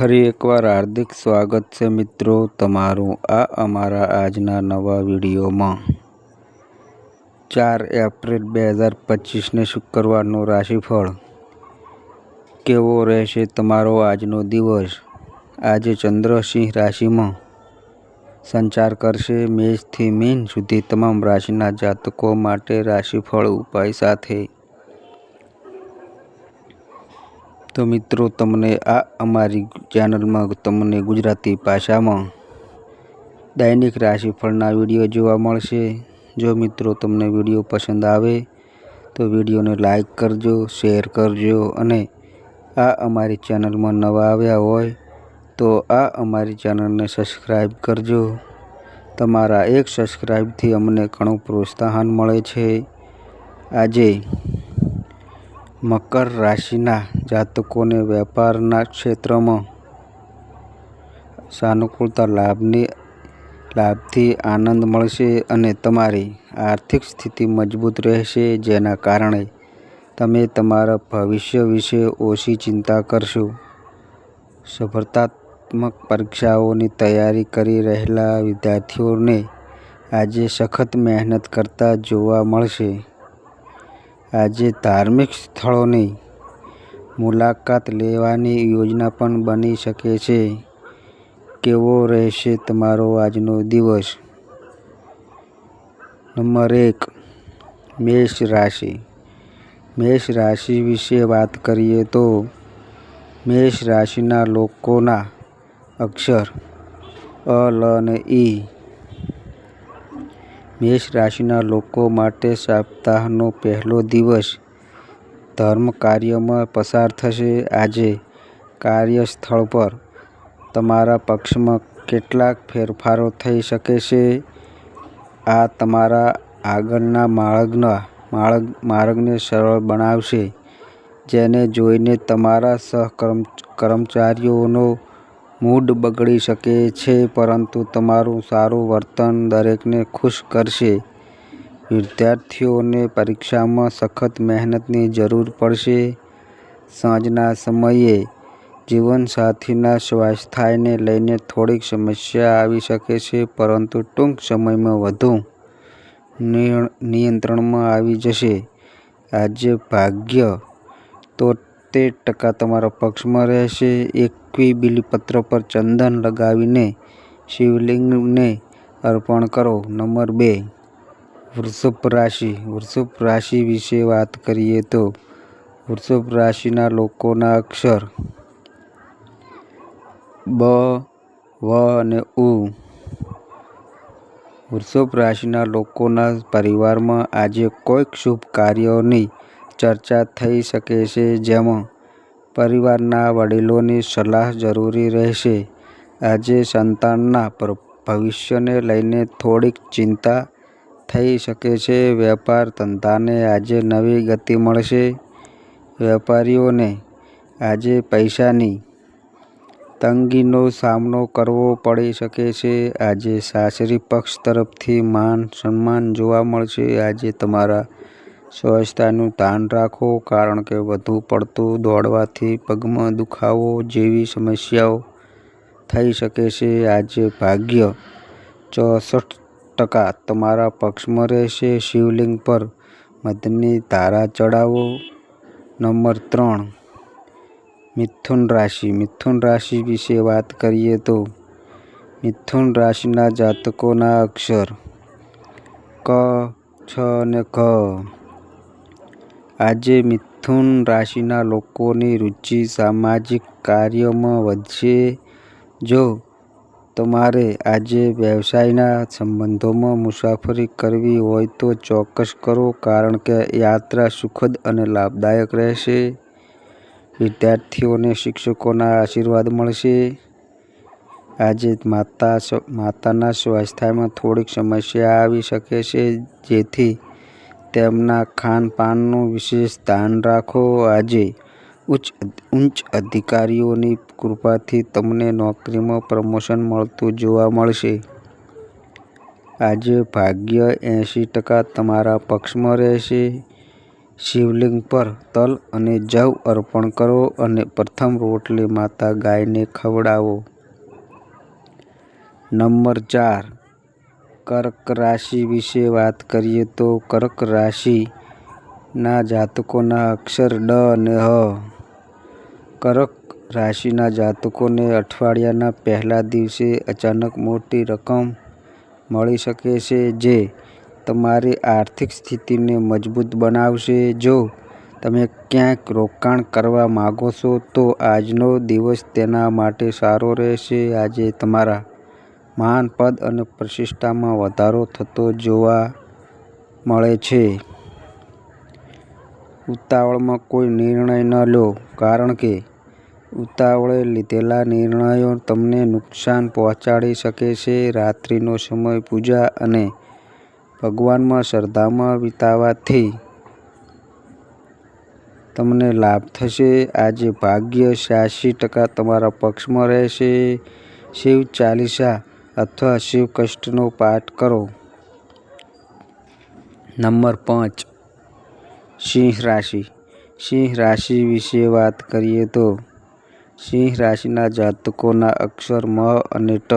ફરી એકવાર હાર્દિક સ્વાગત છે મિત્રો તમારું આ અમારા આજના નવા વિડીયોમાં. ચાર એપ્રિલ બે હજાર પચીસને શુક્રવારનું રાશિફળ કેવો રહેશે તમારો આજનો દિવસ? આજે ચંદ્રસિંહ રાશિમાં સંચાર કરશે મેષથી મીન સુધી તમામ રાશિના જાતકો માટે રાશિફળ ઉપાય સાથે. તો મિત્રો, તમને આ અમારી ચેનલમાં તમને ગુજરાતી ભાષામાં દૈનિક રાશિફળના વીડિયો જોવા મળશે. જો મિત્રો તમને વીડિયો પસંદ આવે, તો વિડીયોને લાઈક કરજો, શેર કરજો અને આ અમારી ચેનલમાં નવા આવ્યા હોય, તો આ અમારી ચેનલને સબસ્ક્રાઈબ કરજો. તમારા એક સબસ્ક્રાઈબથી અમને ઘણું પ્રોત્સાહન મળે છે. આજે મકર રાશિના જાતકોને વેપારના ક્ષેત્રમાં સાનુકૂળતા લાભની, લાભથી આનંદ મળશે અને તમારી આર્થિક સ્થિતિ મજબૂત રહેશે, જેના કારણે તમે તમારા ભવિષ્ય વિશે ઓછી ચિંતા કરશો. સફળતાત્મક પરીક્ષાઓની તૈયારી કરી રહેલા વિદ્યાર્થીઓને આજે સખત મહેનત કરતા જોવા મળશે. આજે ધાર્મિક સ્થળોની મુલાકાત લેવાની યોજના પણ બની શકે છે. કેવો રહેશે તમારો આજનો દિવસ? નંબર એક, મેષ રાશિ. મેષ રાશિ વિશે વાત કરીએ તો મેષ રાશિના લોકોના અક્ષર અ, લ અને ઈ મેષ રાશિના લોકો માટે સપ્તાહનો પહેલો દિવસ ધર્મ કાર્યમાં પસાર થશે. આજે કાર્યસ્થળ પર તમારા પક્ષમાં કેટલાક ફેરફારો થઈ શકે છે. આ તમારા આગળના માર્ગના માર્ગ માર્ગને સરળ બનાવશે, જેને જોઈને તમારા સહકર્મ કર્મચારીઓનો મૂડ બગડી શકે છે, પરંતુ તમારું સારું વર્તન દરેકને ખુશ કરશે. વિદ્યાર્થીઓને પરીક્ષામાં સખત મહેનતની જરૂર પડશે. સાંજના સમયે જીવનસાથીના સ્વાસ્થ્યને લઈને થોડીક સમસ્યા આવી શકે છે, પરંતુ ટૂંક સમયમાં વધુ નિયંત્રણમાં આવી જશે. આજે ભાગ્ય તોતેર ટકા તમારા પક્ષમાં રહેશે. એકવી બિલીપત્ર પર ચંદન લગાવીને શિવલિંગને અર્પણ કરો. નંબર બે, વૃષભ રાશિ. વૃષભ રાશિ વિશે વાત કરીએ તો વૃષભ રાશિના લોકોના અક્ષર બ, વ અને ઉ. વૃષભ રાશિના લોકોના પરિવારમાં આજે કોઈક શુભ કાર્યોની ચર્ચા થઈ શકે છે, જેમાં પરિવારના વડીલોની સલાહ જરૂરી રહેશે. આજે સંતાનના ભવિષ્યને લઈને થોડીક ચિંતા થઈ શકે છે. વેપાર ધંધાને આજે નવી ગતિ મળશે. વેપારીઓને આજે પૈસાની તંગીનો સામનો કરવો પડી શકે છે. આજે સાસરી પક્ષ તરફથી માન સન્માન જોવા મળશે. આજે તમારા સ્વાસ્થ્યનું ધ્યાન રાખો, કારણ કે વધુ પડતું દોડવાથી પગમાં દુખાવો જેવી સમસ્યાઓ થઈ શકે છે. આજે ભાગ્ય ચોસઠ ટકા તમારા પક્ષમાં રહેશે. શિવલિંગ પર મધની ધારા ચડાવો નંબર ત્રણ, મિથુન રાશિ. મિથુન રાશિ વિશે વાત કરીએ તો મિથુન રાશિના જાતકોના અક્ષર ક, છ અને ઘ. આજે મિથુન રાશિના લોકોની રુચિ સામાજિક કાર્યોમાં વધશે. જો તમારે આજે વ્યવસાયના સંબંધોમાં મુસાફરી કરવી હોય તો ચોક્કસ કરો, કારણ કે યાત્રા સુખદ અને લાભદાયક રહેશે. વિદ્યાર્થીઓને શિક્ષકોના આશીર્વાદ મળશે. આજે માતા માતાના સ્વાસ્થ્યમાં થોડીક સમસ્યા આવી શકે છે, જેથી તેમના ખાનપાનનું વિશેષ ધ્યાન રાખો. આજે ઉચ્ચ ઉચ્ચ અધિકારીઓની કૃપાથી તમને નોકરીમાં પ્રમોશન મળતું જોવા મળશે. આજે ભાગ્ય એંશી ટકા તમારા પક્ષમાં રહેશે. શિવલિંગ પર તલ અને જવ અર્પણ કરો અને પ્રથમ રોટલી માતા ગાયને ખવડાવો. નંબર ચાર કર્ક રાશિ વિશે વાત કરીએ તો કર્ક રાશિના જાતકોના અક્ષર ડ અને હ. કર્ક રાશિના જાતકોને અઠવાડિયાના પહેલા દિવસે અચાનક મોટી રકમ મળી શકે છે જે તમારી આર્થિક સ્થિતિને મજબૂત બનાવશે. જો તમે ક્યાંક રોકાણ કરવા માંગો છો, તો આજનો દિવસ તેના માટે સારો રહેશે. આજે તમારા માન, પદ અને પ્રતિષ્ઠામાં વધારો થતો જોવા મળે છે. ઉતાવળમાં કોઈ નિર્ણય ન લો કારણ કે ઉતાવળે લીધેલા નિર્ણયો તમને નુકસાન પહોંચાડી શકે છે. રાત્રિનો સમય પૂજા અને ભગવાનમાં શ્રદ્ધામાં વિતાવવાથી તમને લાભ થશે. આજે ભાગ્ય છ્યાસી ટકા તમારા પક્ષમાં રહેશે. શિવ ચાલીસા અથવા શિવ કવચનો પાઠ કરો. નંબર પાંચ સિંહ રાશિ સિંહ રાશિ વિશે વાત કરીએ તો, સિંહ રાશિના જાતકોના અક્ષર મ અને ટ.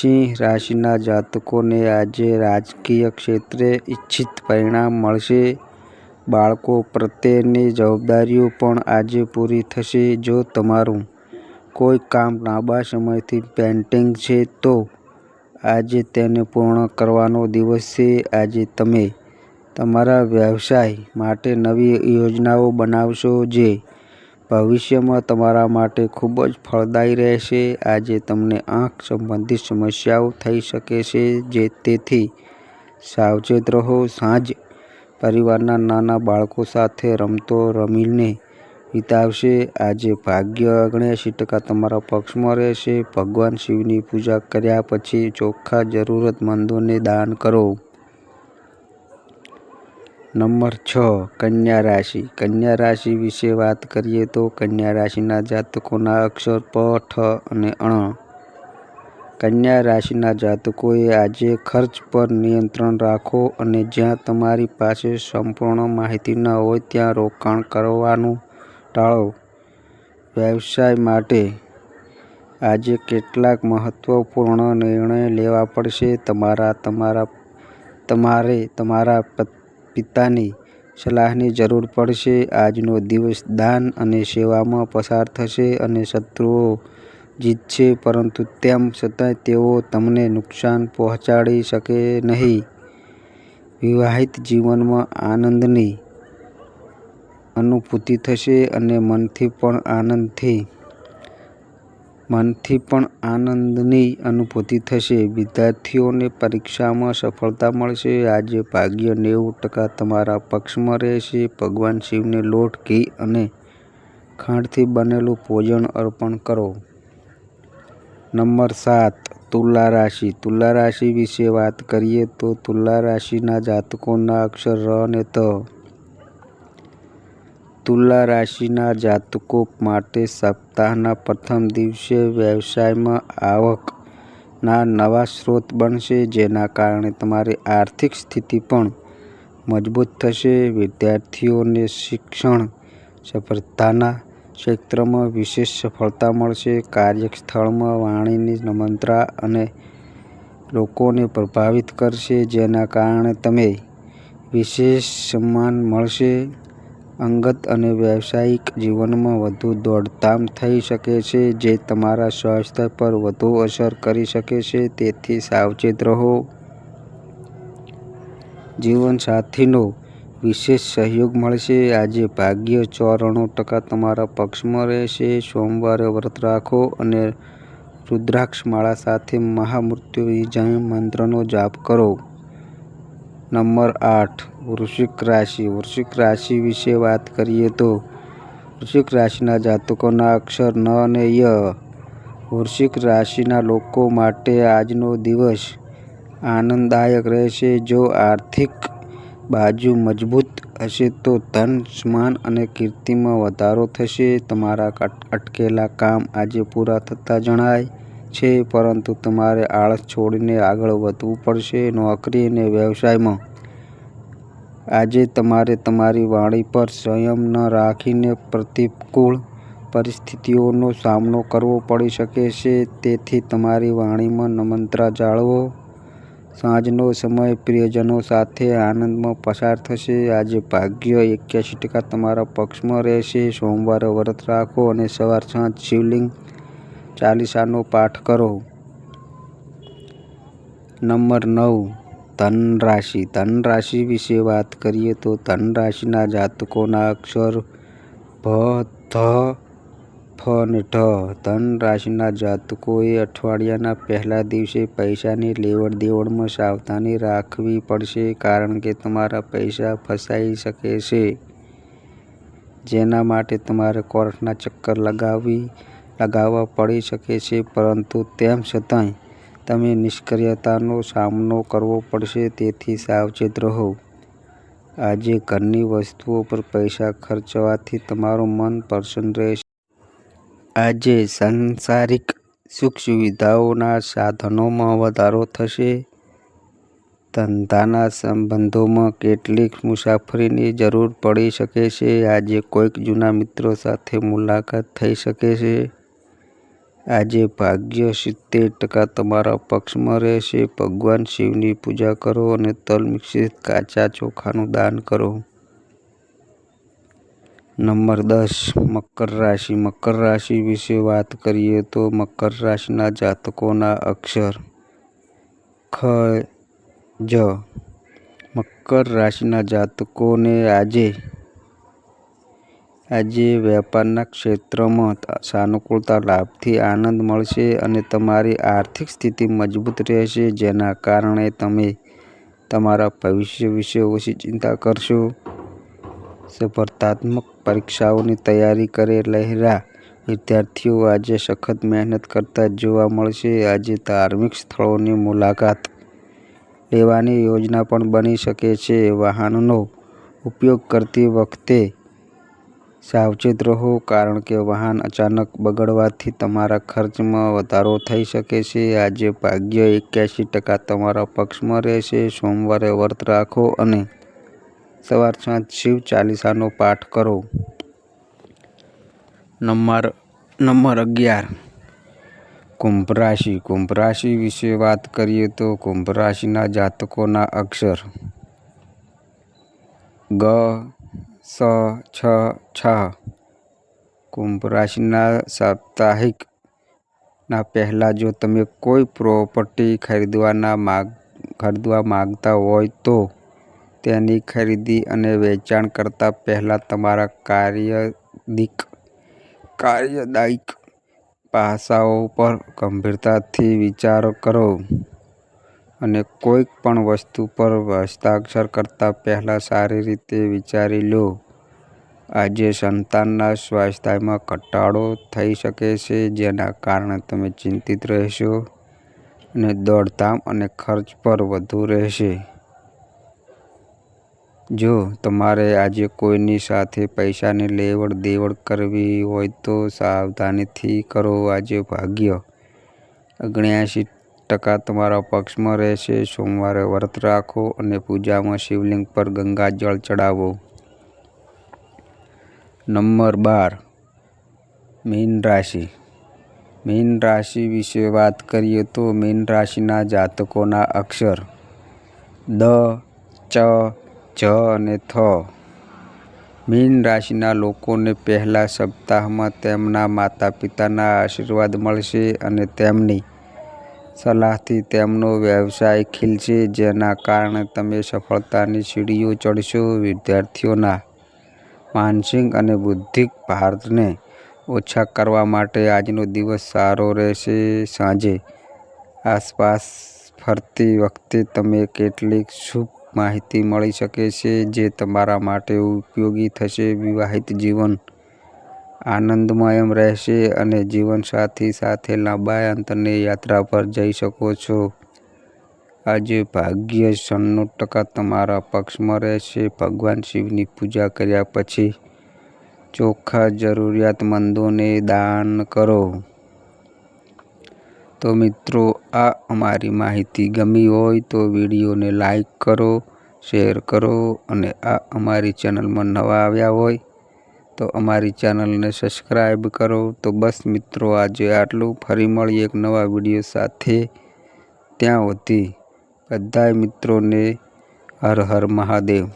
સિંહ રાશિના જાતકોને આજે રાજકીય ક્ષેત્રે ઇચ્છિત પરિણામ મળશે. બાળકો પ્રત્યેની જવાબદારીઓ પણ આજે પૂરી થશે. જો તમારું કોઈ કામ લાંબા સમયથી પેન્ડિંગ છે તો આજે તેને પૂર્ણ કરવાનો દિવસ છે. આજે તમે તમારા વ્યવસાય માટે નવી યોજનાઓ બનાવશો જે ભવિષ્યમાં તમારા માટે ખૂબ જ ફળદાયી રહેશે. આજે તમને આંખ સંબંધિત સમસ્યાઓ થઈ શકે છે જે તેથી સાવચેત રહો. સાંજ પરિવારના નાના બાળકો સાથે રમતો રમીને વિતાવશે. આજે ભાગ્ય ઓગણએંસી ટકા તમારા પક્ષમાં રહેશે. ભગવાન શિવની પૂજા કર્યા પછી ચોખ્ખા જરૂરતમંદોને દાન કરો. નંબર છ કન્યા રાશિ કન્યા રાશિ વિશે વાત કરીએ તો કન્યા રાશિના જાતકોના અક્ષર પ, ઠ અને અણ કન્યા રાશિના જાતકોએ આજે ખર્ચ પર નિયંત્રણ રાખો અને જ્યાં તમારી પાસે સંપૂર્ણ માહિતી ન હોય ત્યાં રોકાણ કરવાનું ટાળો. વ્યવસાય માટે આજે કેટલાક મહત્વપૂર્ણ નિર્ણય લેવા પડશે. તમારા તમારા, તમારે, તમારા પિતાની સલાહની જરૂર પડશે. આજનો દિવસ દાન અને સેવામાં પસાર થશે અને શત્રુઓ જીતશે, પરંતુ તેમ છતાં તેઓ તમને નુકસાન પહોંચાડી શકે નહીં. વિવાહિત જીવનમાં આનંદની અનુભૂતિ થશે અને મનથી પણ આનંદથી મનથી પણ આનંદની અનુભૂતિ થશે. વિદ્યાર્થીઓને પરીક્ષામાં સફળતા મળશે. આજે ભાગ્ય નેવું ટકા તમારા પક્ષમાં રહેશે. ભગવાન શિવને લોટ, ઘી અને ખાંડથી બનેલું ભોજન અર્પણ કરો. નંબર સાત તુલા રાશિ તુલા રાશિ વિશે વાત કરીએ તો તુલા રાશિના જાતકોના અક્ષર ર અને ત. તુલા રાશિના જાતકો માટે સપ્તાહના પ્રથમ દિવસે વ્યવસાયમાં આવકના નવા સ્ત્રોત બનશે, જેના કારણે તમારી આર્થિક સ્થિતિ પણ મજબૂત થશે. વિદ્યાર્થીઓને શિક્ષણ સફળતાના ક્ષેત્રમાં વિશેષ સફળતા મળશે. કાર્યસ્થળમાં વાણીની નમ્રતા લોકોને પ્રભાવિત કરશે, જેના કારણે તમે વિશેષ સન્માન મળશે. અંગત અને વ્યવસાયિક જીવનમાં વધુ દોડધામ થઈ શકે છે, જે તમારા સ્વાસ્થ્ય પર વધુ અસર કરી શકે છે, તેથી સાવચેત રહો. જીવનસાથીનો વિશેષ સહયોગ મળશે. આજે ભાગ્ય ચોરાણું ટકા તમારા પક્ષમાં રહેશે. સોમવારે વ્રત રાખો અને રુદ્રાક્ષ માળા સાથે મહામૃત્યુંજય મંત્રનો જાપ કરો. નંબર આઠ વૃશ્ચિક રાશિ વૃશ્ચિક રાશિ વિશે વાત કરીએ તો વૃશ્ચિક રાશિના જાતકોના અક્ષર ન અને ય. વૃશ્ચિક રાશિના લોકો માટે આજનો દિવસ આનંદદાયક રહેશે. જો આર્થિક બાજુ મજબૂત હશે તો ધન, સ્માન અને કીર્તિમાં વધારો થશે. તમારા અટકેલા કામ આજે પૂરા થતા જણાય છે, પરંતુ તમારે આળસ છોડીને આગળ વધવું પડશે. નોકરી અને વ્યવસાયમાં આજે તમારે તમારી વાણી પર સંયમ ન રાખીને પ્રતિકૂળ પરિસ્થિતિઓનો સામનો કરવો પડી શકે છે તેથી તમારી વાણીમાં નમ્રતા જાળવો. સાંજનો સમય પ્રિયજનો સાથે આનંદમાં પસાર થશે. આજે ભાગ્ય એક્યાસી ટકા તમારા પક્ષમાં રહેશે. સોમવારે વ્રત રાખો અને સવાર સાંજ શિવલિંગ ચાલીસાનો પાઠ કરો. નંબર નવ ધન રાશિ ધન રાશિ વિશે વાત કરીએ તો ધન રાશિના જાતકોના અક્ષર ભ, ધ, ફ અને ઢ. ધન રાશિના જાતકોએ અઠવાડિયાના પહેલા દિવસે પૈસાની લેવડ દેવડમાં સાવધાની રાખવી પડશે કારણ કે તમારા પૈસા ફસાઈ શકે છે. જેના માટે તમારે કોર્ટના ચક્કર લગાવવા પડી શકે છે, પરંતુ તેમ છતાંય તમે નિષ્ક્રિયતાનો સામનો કરવો પડશે, તેથી સાવચેત રહો. આજે ઘરની વસ્તુઓ પર પૈસા ખર્ચવાથી તમારું મન પ્રસન્ન રહેશે. આજે સાંસારિક સુખ સુવિધાઓના સાધનોમાં વધારો થશે. ધંધાના સંબંધોમાં કેટલીક મુસાફરીની જરૂર પડી શકે છે. આજે કોઈક જૂના મિત્રો સાથે મુલાકાત થઈ શકે છે. આજે ભાગ્ય સિત્તેર ટકા તમારા પક્ષમાં રહેશે. ભગવાન શિવની પૂજા કરો અને તલ મિશ્રિત કાચા ચોખાનું દાન કરો. નંબર દસ મકર રાશિ મકર રાશિ વિશે વાત કરીએ તો મકર રાશિના જાતકોના અક્ષર ખ, જ. મકર રાશિના જાતકોને આજે આજે વેપારના ક્ષેત્રમાં સાનુકૂળતા લાભથી આનંદ મળશે અને તમારી આર્થિક સ્થિતિ મજબૂત રહેશે, જેના કારણે તમે તમારા ભવિષ્ય વિશે ઓછી ચિંતા કરશો. સ્પર્ધાત્મક પરીક્ષાઓની તૈયારી કરે રહેલા વિદ્યાર્થીઓ આજે સખત મહેનત કરતા જોવા મળશે. આજે ધાર્મિક સ્થળોની મુલાકાત લેવાની યોજના પણ બની શકે છે. વાહનનો ઉપયોગ કરતી વખતે સાવચેત રહો કારણ કે વાહન અચાનક બગડવાથી તમારા ખર્ચમાં વધારો થઈ શકે છે. આજે ભાગ્ય એક્યાસી ટકા તમારા પક્ષમાં રહેશે. સોમવારે વ્રત રાખો અને સવાર સાંજ શિવ ચાલીસાનો પાઠ કરો. નંબર અગિયાર કુંભ રાશિ કુંભ રાશિ વિશે વાત કરીએ તો કુંભ રાશિના જાતકોના અક્ષર ગ, સ, છ, છ. કુંભ રાશિના સાપ્તાહિક ના પહેલા જો તમે કોઈ પ્રોપર્ટી ખરીદવાના માગ ખરીદવા માંગતા હોય તો તેની ખરીદી અને વેચાણ કરતા પહેલાં તમારા કાર્યદાયિક પાસાઓ પર ગંભીરતાથી વિચાર કરો અને કોઈ પણ વસ્તુ પર હસ્તાક્ષર કરતા પહેલા સારી રીતે વિચારી લો. આજે સંતાનના સ્વાસ્થ્યમાં ઘટાડો થઈ શકે છે, જેના કારણે તમે ચિંતિત રહેશો અને દોડધામ અને ખર્ચ પર વધુ રહેશે. જો તમારે આજે કોઈની સાથે પૈસાની લેવડ દેવડ કરવી હોય તો સાવધાનીથી કરો. આજે ભાગ્ય ઓગણએંસી ટકા તમારા પક્ષમાં રહેશે. સોમવારે વ્રત રાખો અને પૂજામાં શિવલિંગ પર ગંગાજળ ચડાવો. નંબર બાર મીન રાશિ મીન રાશિ વિશે વાત કરીએ તો મીન રાશિના જાતકોના અક્ષર દ, ચ, ઝ અને થ. મીન રાશિના લોકોને પહેલા સપ્તાહમાં તેમના માતા-પિતાના આશીર્વાદ મળશે અને તેમની સલાહથી તેમનો વ્યવસાય ખીલશે, જેના કારણે તમે સફળતાની સીડીઓ ચડશો વિદ્યાર્થીઓના માનસિક અને બૌદ્ધિક ભારને ઓછા કરવા માટે આજનો દિવસ સારો રહેશે. સાંજે આસપાસ ફરતી વખતે તમે કેટલીક શુભ માહિતી મળી શકે છે, જે તમારા માટે ઉપયોગી થશે. વિવાહિત જીવન આનંદમય રહેશે અને જીવનસાથી સાથે લાંબા અંતરની યાત્રા પર જઈ શકો છો. આજે ભાગ્ય છન્નું ટકા તમારા પક્ષમાં રહેશે. ભગવાન શિવની પૂજા કર્યા પછી ચોખ્ખા જરૂરિયાતમંદોને દાન કરો. તો મિત્રો આ અમારી માહિતી ગમી હોય તો વિડીયોને લાઈક કરો, શેર કરો અને આ અમારી ચેનલમાં નવા આવ્યા હોય તો અમારી ચેનલને સબસ્ક્રાઈબ કરો. તો બસ મિત્રો, આજે આટલું. ફરી મળીએ એક નવા વીડિયો સાથે. ત્યાં હોતી બધાય મિત્રોને હર હર મહાદેવ.